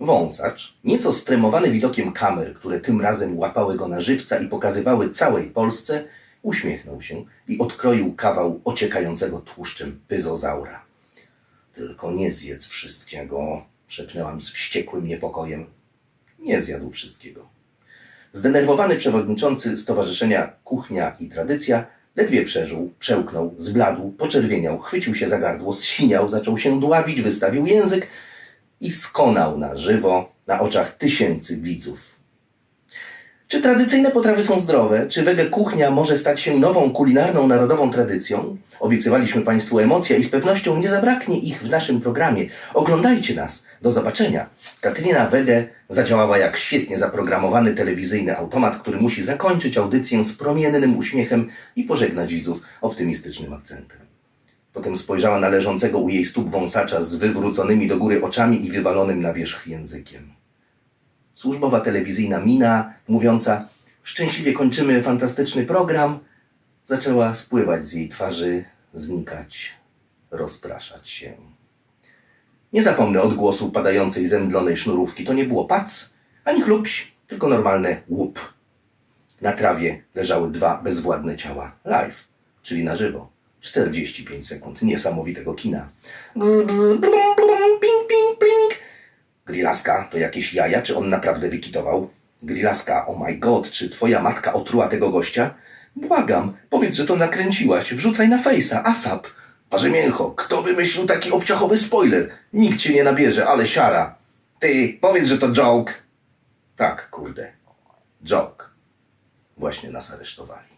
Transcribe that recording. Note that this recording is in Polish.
Wąsacz, nieco stremowany widokiem kamer, które tym razem łapały go na żywca i pokazywały całej Polsce, uśmiechnął się i odkroił kawał ociekającego tłuszczem pyzozaura. Tylko nie zjedz wszystkiego, szepnęłam z wściekłym niepokojem. Nie zjadł wszystkiego. Zdenerwowany przewodniczący Stowarzyszenia Kuchnia i Tradycja ledwie przeżył, przełknął, zbladł, poczerwieniał, chwycił się za gardło, zsiniał, zaczął się dławić, wystawił język i skonał na żywo na oczach tysięcy widzów. Czy tradycyjne potrawy są zdrowe? Czy wege kuchnia może stać się nową kulinarną narodową tradycją? Obiecywaliśmy Państwu emocje i z pewnością nie zabraknie ich w naszym programie. Oglądajcie nas. Do zobaczenia. Katrina Wege zadziałała jak świetnie zaprogramowany telewizyjny automat, który musi zakończyć audycję z promiennym uśmiechem i pożegnać widzów optymistycznym akcentem. Potem spojrzała na leżącego u jej stóp wąsacza z wywróconymi do góry oczami i wywalonym na wierzch językiem służbowa telewizyjna mina, mówiąca szczęśliwie kończymy fantastyczny program, zaczęła spływać z jej twarzy, znikać, rozpraszać się. Nie zapomnę odgłosu padającej zemdlonej sznurówki. To nie było pac, ani chlupś, tylko normalne łup. Na trawie leżały dwa bezwładne ciała. Live, czyli na żywo. 45 sekund niesamowitego kina. Bzz, bzz, blum, blum, ping, ping, ping. Grilaska to jakieś jaja, czy on naprawdę wykitował? Grilaska, oh my god, czy twoja matka otruła tego gościa? Błagam, powiedz, że to nakręciłaś, wrzucaj na fejsa, asap. Parze mięcho, kto wymyślił taki obciachowy spoiler? Nikt cię nie nabierze, ale siara. Ty, powiedz, że to joke. Tak, kurde, joke. Właśnie nas aresztowali.